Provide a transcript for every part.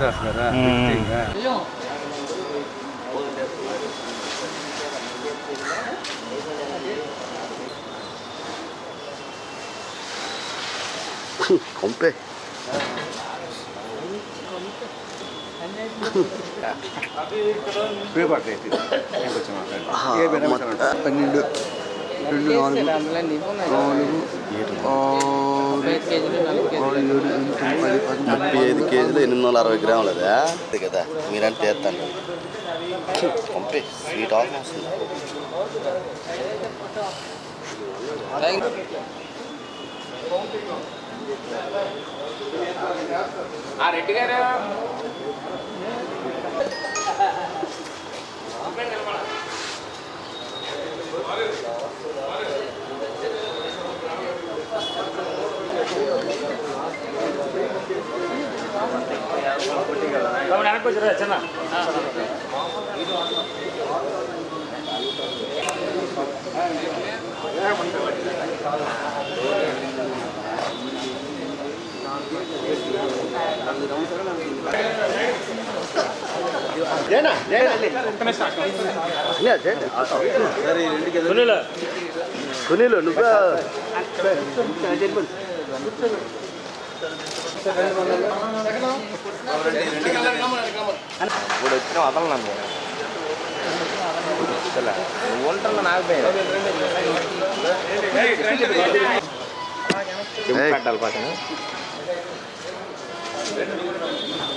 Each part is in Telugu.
దాస్ కదా మ్మ్. ఇంకా కొంపే? పన్నెండు. రెండు నాలుగు నాలుగు ముప్పై ఐదు కేజీలు ఎనిమిది వందల అరవై గ్రాములు అదా? అంతే కదా. మీరంటే చేస్తాను పంపి. స్వీట్ ఆఫ్ వస్తుంది அனுப்பிச்சுரு வச்சனா நான்கு ரவுண்ட் நான்கு సునీల్ నువ్వు ఇప్పుడు వచ్చిన వదలను నువ్వు ఉంటున్నా నాకు ఏయ్. పెట్టాలి పక్కన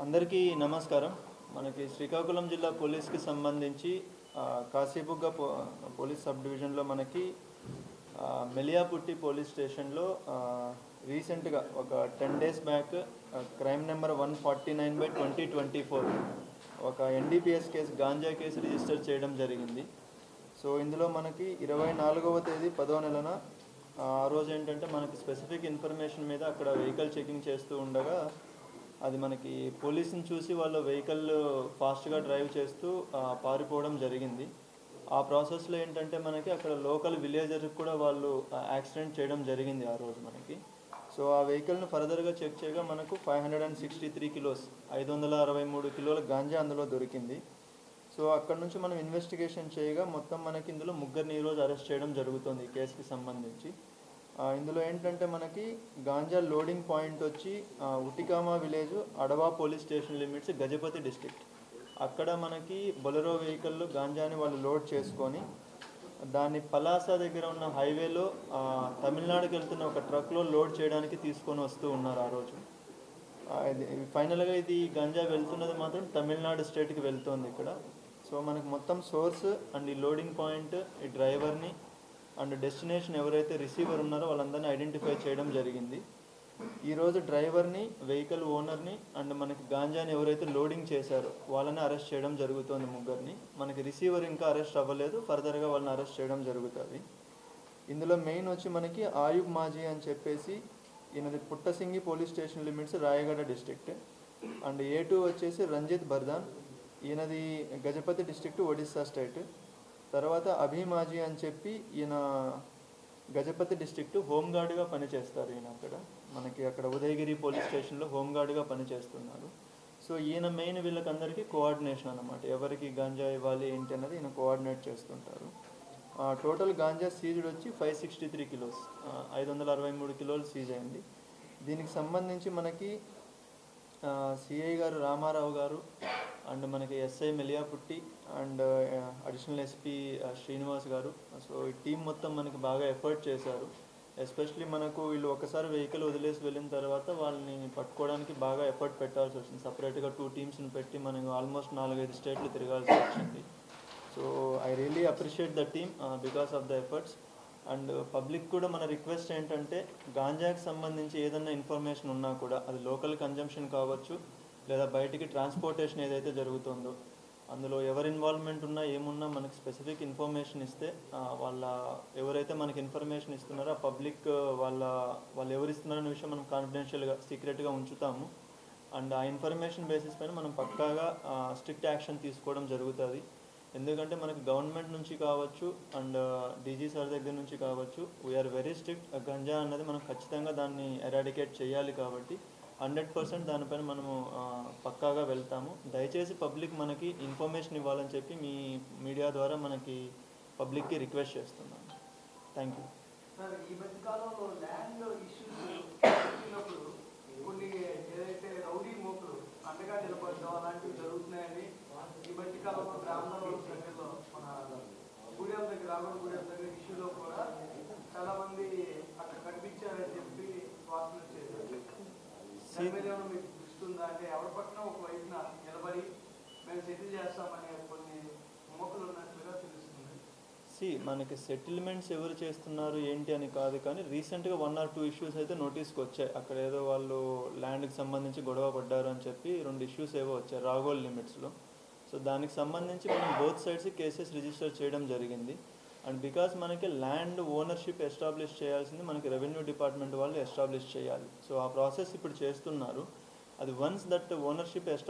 అందరికీ నమస్కారం. మనకి శ్రీకాకుళం జిల్లా పోలీస్కి సంబంధించి ఆ, పో పోలీస్ సబ్ డివిజన్లో మనకి మెలియాపుట్టి పోలీస్ స్టేషన్లో రీసెంట్గా ఒక ten days back crime number one forty nine by twenty twenty four ఒక NDPS case ganja case register చేయడం జరిగింది. సో ఇందులో మనకి ఇరవై నాలుగవ తేదీ పదో నెలన ఆ రోజు ఏంటంటే మనకి స్పెసిఫిక్ ఇన్ఫర్మేషన్ మీద అక్కడ వెహికల్ చెకింగ్ చేస్తూ ఉండగా అది మనకి పోలీసుని చూసి వాళ్ళు వెహికల్ ఫాస్ట్గా డ్రైవ్ చేస్తూ పారిపోవడం జరిగింది. ఆ ప్రాసెస్లో ఏంటంటే మనకి అక్కడ లోకల్ విలేజర్కి కూడా వాళ్ళు యాక్సిడెంట్ చేయడం జరిగింది ఆ రోజు మనకి. సో ఆ వెహికల్ని ఫర్దర్గా చెక్ చేయగా మనకు five hundred and sixty three kilos ఐదు వందల అరవై మూడు కిలోల గాంజా అందులో దొరికింది. సో అక్కడ నుంచి మనం ఇన్వెస్టిగేషన్ చేయగా మొత్తం మనకి ఇందులో ముగ్గురిని ఈరోజు అరెస్ట్ చేయడం జరుగుతుంది ఈ కేసుకి సంబంధించి. ఇందులో ఏంటంటే మనకి గాంజా లోడింగ్ పాయింట్ వచ్చి Utikama village Adava police station limits Gajapati district. అక్కడ మనకి బొలెరో వెహికల్లో గాంజాని వాళ్ళు లోడ్ చేసుకొని దాన్ని పలాస దగ్గర ఉన్న హైవేలో తమిళనాడుకి వెళ్తున్న ఒక ట్రక్లో లోడ్ చేయడానికి తీసుకొని వస్తూ ఉన్నారు ఆ రోజు. ఇది ఫైనల్గా ఇది గంజా వెళ్తున్నది మాత్రం తమిళనాడు స్టేట్కి వెళ్తుంది ఇక్కడ. సో మనకు మొత్తం సోర్స్ అండ్ ఈ లోడింగ్ పాయింట్ ఈ డ్రైవర్ని అండ్ డెస్టినేషన్ ఎవరైతే రిసీవర్ ఉన్నారో వాళ్ళందరినీ ఐడెంటిఫై చేయడం జరిగింది. ఈరోజు డ్రైవర్ని వెహికల్ ఓనర్ని అండ్ మనకి గాంజాని ఎవరైతే లోడింగ్ చేశారో వాళ్ళని అరెస్ట్ చేయడం జరుగుతోంది ముగ్గురిని. మనకి రిసీవర్ ఇంకా అరెస్ట్ అవ్వలేదు ఫర్దర్గా వాళ్ళని అరెస్ట్ చేయడం జరుగుతుంది. ఇందులో మెయిన్ వచ్చి మనకి ఆయుబ్ మాజీ అని చెప్పేసి ఈయనది Puttasingi police station limits Rayagada district. And A two వచ్చేసి రంజిత్ బర్దాన్. ఈయనది గజపతి డిస్ట్రిక్ట్ ఒడిస్సా స్టేట్. తర్వాత అభిమాజీ అని చెప్పి ఈయన గజపతి డిస్ట్రిక్ట్ హోంగార్డ్గా పనిచేస్తారు ఈయన అక్కడ. మనకి అక్కడ ఉదయగిరి పోలీస్ స్టేషన్లో హోంగార్డ్గా పనిచేస్తున్నారు. సో ఈయన మెయిన్ వీళ్ళకందరికీ కోఆర్డినేషన్ అనమాట ఎవరికి గాంజా ఇవ్వాలి ఏంటి అన్నది ఈయన కోఆర్డినేట్ చేస్తుంటారు. టోటల్ గాంజా సీజ్డ్ వచ్చి ఫైవ్ సిక్స్టీ త్రీ కిలోస్. ఐదు వందల అరవై మూడు కిలోలు సీజ్ అయింది. దీనికి సంబంధించి మనకి సిఐ గారు రామారావు గారు అండ్ మనకి SI Meliaputti and additional SP Srinivas గారు. సో ఈ టీం మొత్తం మనకి బాగా ఎఫర్ట్ చేశారు. ఎస్పెషలీ మనకు వీళ్ళు ఒకసారి వెహికల్ వదిలేసి వెళ్ళిన తర్వాత వాళ్ళని పట్టుకోవడానికి బాగా ఎఫర్ట్ పెట్టాల్సి వచ్చింది. సపరేట్గా టూ టీమ్స్ని పెట్టి మనకు ఆల్మోస్ట్ నాలుగైదు స్టేట్లు తిరగాల్సి వచ్చింది. So I really appreciate the team because of the efforts and public కూడా మన రిక్వెస్ట్ ఏంటంటే గాంజాకి సంబంధించి ఏదైనా ఇన్ఫర్మేషన్ ఉన్నా కూడా అది లోకల్ కన్జంప్షన్ కావచ్చు లేదా బయటికి ట్రాన్స్పోర్టేషన్ ఏదైతే జరుగుతుందో అందులో ఎవరి ఇన్వాల్వ్మెంట్ ఉన్నా ఏమున్నా మనకి స్పెసిఫిక్ ఇన్ఫర్మేషన్ ఇస్తే వాళ్ళ ఎవరైతే మనకి ఇన్ఫర్మేషన్ ఇస్తున్నారో ఆ పబ్లిక్ వాళ్ళ వాళ్ళు ఎవరు ఇస్తున్నారనే విషయం మనం కాన్ఫిడెన్షియల్గా సీక్రెట్గా ఉంచుతాము. అండ్ ఆ ఇన్ఫర్మేషన్ బేసిస్ పైన మనం పక్కాగా స్ట్రిక్ట్ యాక్షన్ తీసుకోవడం జరుగుతుంది. ఎందుకంటే మనకి గవర్నమెంట్ నుంచి కావచ్చు అండ్ డీజీ సార్ దగ్గర నుంచి కావచ్చు వీఆర్ వెరీ స్ట్రిక్ట్ గంజా అన్నది మనం ఖచ్చితంగా దాన్ని ఎరాడికేట్ చేయాలి కాబట్టి హండ్రెడ్ పర్సెంట్ దానిపైన మనము పక్కాగా వెళ్తాము. దయచేసి పబ్లిక్ మనకి ఇన్ఫర్మేషన్ ఇవ్వాలని చెప్పి మీ మీడియా ద్వారా మనకి పబ్లిక్కి రిక్వెస్ట్ చేస్తున్నాను. Thank you. ఈ ల్యాండ్ ఇష్యూస్ వచ్చినప్పుడు కొన్ని ఏదైతే రౌడీ మోపులు అండగా నిలబడడం అలాంటివి జరుగుతున్నాయని ఈ మధ్య కాలంలో గ్రామంలో మన దగ్గర దగ్గర ఇష్యూలో కూడా చాలా మంది అక్కడ కనిపించారని చెప్పి వాసన వచ్చేది దాని మీద ఏమైనా మీకు దృష్టి ఉందా అంటే ఎవరి పక్కన ఒక వైపున నిలబడి మేము సెటిల్ చేస్తామనే కొన్ని మోపులు ఉన్నట్లుగా తెలుస్తుంది సి మనకి సెటిల్మెంట్స్ ఎవరు చేస్తున్నారు ఏంటి అని కాదు కానీ రీసెంట్గా వన్ ఆర్ టూ ఇష్యూస్ అయితే నోటీస్కి వచ్చాయి అక్కడ ఏదో వాళ్ళు ల్యాండ్కి సంబంధించి గొడవ పడ్డారు అని చెప్పి రెండు ఇష్యూస్ ఏవో వచ్చాయి రాగోల్ లిమిట్స్లో సో దానికి సంబంధించి మనం బోత్ సైడ్స్ కేసెస్ రిజిస్టర్ చేయడం జరిగింది. అండ్ బికాస్ మనకి ల్యాండ్ ఓనర్షిప్ ఎస్టాబ్లిష్ చేయాల్సింది మనకి రెవెన్యూ డిపార్ట్మెంట్ వాళ్ళు ఎస్టాబ్లిష్ చేయాలి. సో ఆ ప్రాసెస్ ఇప్పుడు చేస్తున్నారు. అది వన్స్ దట్ ఓనర్షిప్ ఎస్టాబ్లిష్